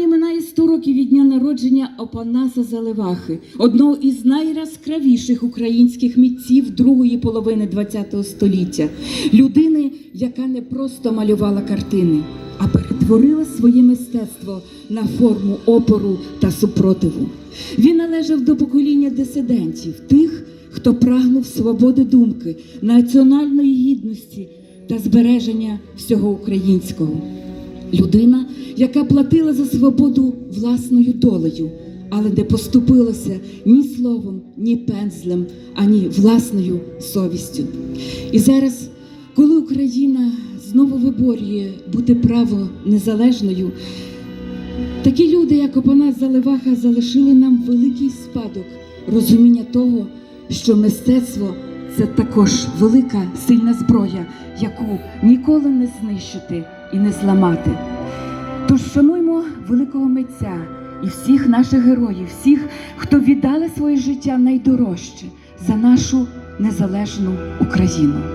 Минає 100 років від дня народження Опанаса Заливахи, одного із найяскравіших українських митців другої половини ХХ століття, людини, яка не просто малювала картини, а перетворила своє мистецтво на форму опору та супротиву. Він належав до покоління дисидентів, тих, хто прагнув свободи думки, національної гідності та збереження всього українського. Людина, яка платила за свободу власною долею, але не поступилася ні словом, ні пензлем, ані власною совістю. І зараз, коли Україна знову виборює бути право незалежною, такі люди, як Опанас Заливаха, залишили нам великий спадок розуміння того, що мистецтво це також велика сильна зброя, яку ніколи не знищити і не зламати. Тож шануймо великого митця і всіх наших героїв, всіх, хто віддали своє життя найдорожче за нашу незалежну Україну.